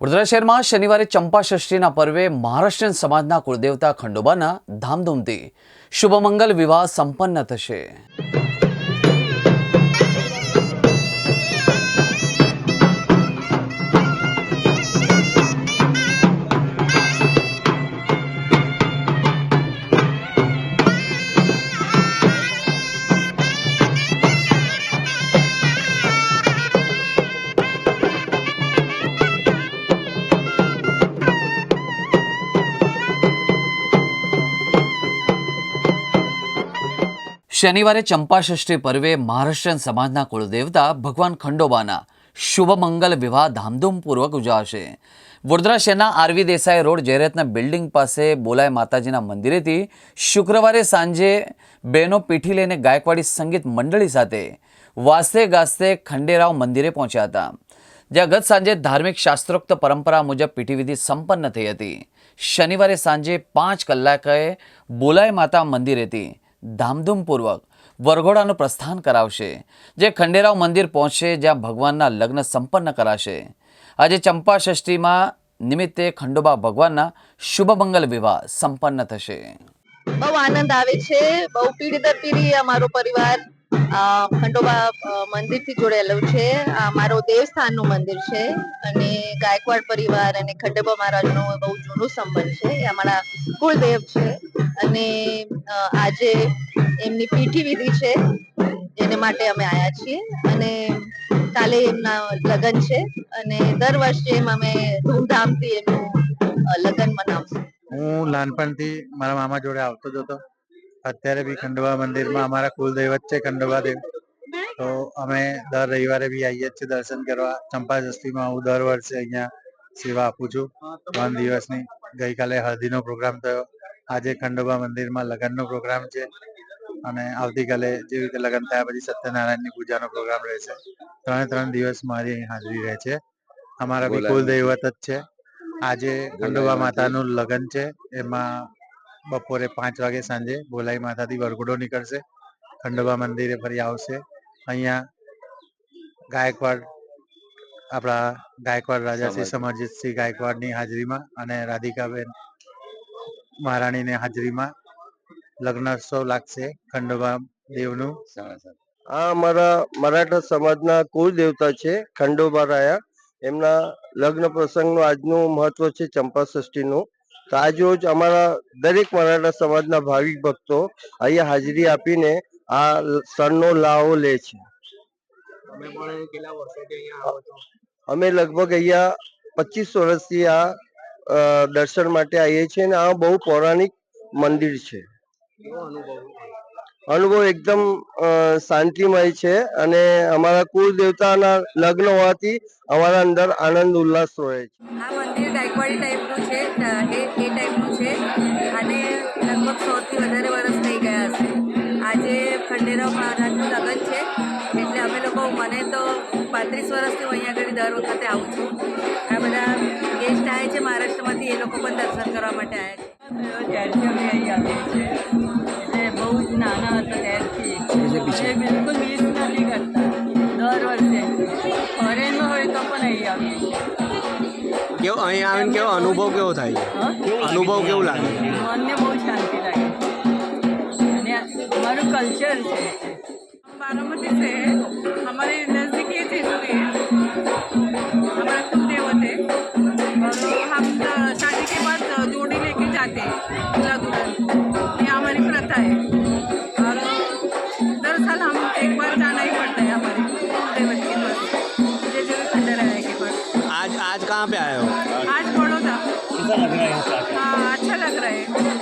વડોદરા શહેરમાં શનિવારે ચંપા ષષ્ઠીના પર્વે મહારાષ્ટ્રીયન સમાજના કુળદેવતા ખંડોબાના ધામધૂમથી શુભમંગલ વિવાહ સંપન્ન થશે. શનિવારે ચંપાષષ્ઠી પર્વે મહારાષ્ટ્રીયન સમાજના કુળદેવતા ભગવાન ખંડોબાના શુભમંગલ વિવાહ ધામધૂમપૂર્વક ઉજવાશે. વડોદરા શહેરના RV Desai road Jayratna building પાસે બોલાય માતાજીના મંદિરેથી શુક્રવારે સાંજે બહેનો પીઠી લઈને ગાયકવાડી સંગીત મંડળી સાથે વાસ્તે ગાસ્તે ખંડેરાવ મંદિરે પહોંચ્યા હતા, જ્યાં ગત સાંજે ધાર્મિક શાસ્ત્રોક્ત પરંપરા મુજબ પીઠીવિધિ સંપન્ન થઈ હતી. શનિવારે સાંજે પાંચ કલાકે બોલાય માતા મંદિરેથી ધામધૂમપૂર્વક વરઘોડાનું પ્રસ્થાન કરાવશે, જે ખંડેરાવ મંદિર પહોંચશે જ્યાં ભગવાનના લગ્ન સંપન્ન કરાશે. આજે ચંપા નિમિત્તે ખંડોબા ભગવાનના શુભમંગલ વિવાહ સંપન્ન થશે. બહુ આનંદ આવે છે, બહુ પીઢી દર પીઢી અમારો પરિવાર ખંડોબા મંદિરથી જોડેલું છે. આ મારો દેવસ્થાનનું મંદિર છે અને ગાયકવાડ પરિવાર અને ખંડોબા મહારાજનો બહુ જૂનો સંબંધ છે. એ અમારા કુળદેવ છે. અને આજે એમની પીઠી વિધિ છે, એને માટે અમે આવ્યા છીએ. અને કાલે એમના લગ્ન છે અને દર વર્ષે એમ અમે ધૂમધામથી એમનું લગ્ન મનાવશું. હું નાનપણથી મારા મામા જોડે આવતો જ હતો. અત્યારે બી ખંડવા મંદિરમાં અમારા કુલદૈવત છે ખંડવા દેવ તો અમે દર રવિવારે બી આવીએ છીએ દર્શન કરવા. ચંપા ષષ્ઠીમાં હું દર વર્ષે અહીંયા સેવા આપું છું. ત્રણ દિવસની ગઈકાલે હળદીનો પ્રોગ્રામ થયો. આજે ખંડોબા મંદિરમાં લગ્નનો પ્રોગ્રામ છે અને આવતીકાલે જેવી રીતે લગ્ન થયા પછી સત્યનારાયણની પૂજાનો પ્રોગ્રામ રહેશે ત્રણે ત્રણ દિવસ મારી અહીં હાજરી રહે છે. અમારા બી કુલ દૈવત જ છે. આજે ખંડોબા માતાનું લગ્ન છે. એમાં બપોરે પાંચ વાગે સાંજે બોલાઈ માતાથી વરઘોડો નીકળશે. ખંડોબા મંદિરે ફરી આવશે. અહીંયા ગાયકવાડ આપણા ગાયકવાડ રાજા શ્રી સમરજીતસિંહ ગાયકવાડની હાજરીમાં અને રાધિકાબેન મહારાણીની હાજરીમાં લગ્નોત્સવ લાગશે ખંડોબા દેવનું. આ અમારા મરાઠા સમાજના કુલ દેવતા છે ખંડોબા રાયા. એમના લગ્ન પ્રસંગનું આજનું મહત્વ છે ચંપા ષષ્ઠીનું તો આજ રોજ અમારા દરેક મરાઠા સમાજના ભાવિક ભક્તો અહીંયા હાજરી આપીને આ સણનો લાવો લે છે? અમે લગભગ અહીંયા પચીસ વર્ષથી આ દર્શન માટે આવીએ છીએ અને આ બહુ પૌરાણિક મંદિર છે. અનુભવ એકદમ શાંતિમય છે અને અમારા કુલ દેવતાના લગ્ન હોવાથી અમારા અંદર આનંદ ઉલ્લાસ રહે છે. આ મંદિર ગાયકવાડી ટાઈપનું છે એ ટાઈપનું છે અને લગભગ સોથી વધારે વર્ષ થઈ ગયા હશે. આજે ખંડેરાવ મહારાજનું લગ્ન છે. લોકો મને તો પાંત્રીસ વર્ષથી હું અહીંયા આગળ દર વખતે આવું છું. આ બધા ગેસ્ટ આવે છે મહારાષ્ટ્રમાંથી એ લોકો પણ દર્શન કરવા માટે આવે છે. ત્યારથી અમે અહીં આવીએ છીએ. એટલે બહુ જ નાના હતા ત્યારથી. બિલકુલ મિસ નથી કરતા. દર વર્ષે. ફોરેનમાં હોય તો પણ અહીં આવીએ છીએ. કેવો અહીંયા આવીને કેવો અનુભવ કેવો થાય? અનુભવ કેવું લાગે? મનને બહુ શાંતિ લાગે. અને મારું અમારું કલ્ચર છે. बारामती से हमारे नज़दीक ये चीज़ है हमारा कुल देवत है। और हम शादी के बाद जोड़ी लेके जाते हैं दूल्हा दुल्हन ये हमारी प्रथा है। और दरअसल हम एक बार जाना ही पड़ता है हमारे कुल देवत के पास जय जय खंडराया के पास आज आज कहाँ पे आए हो? आज बड़ौदा। हाँ अच्छा लग रहा है।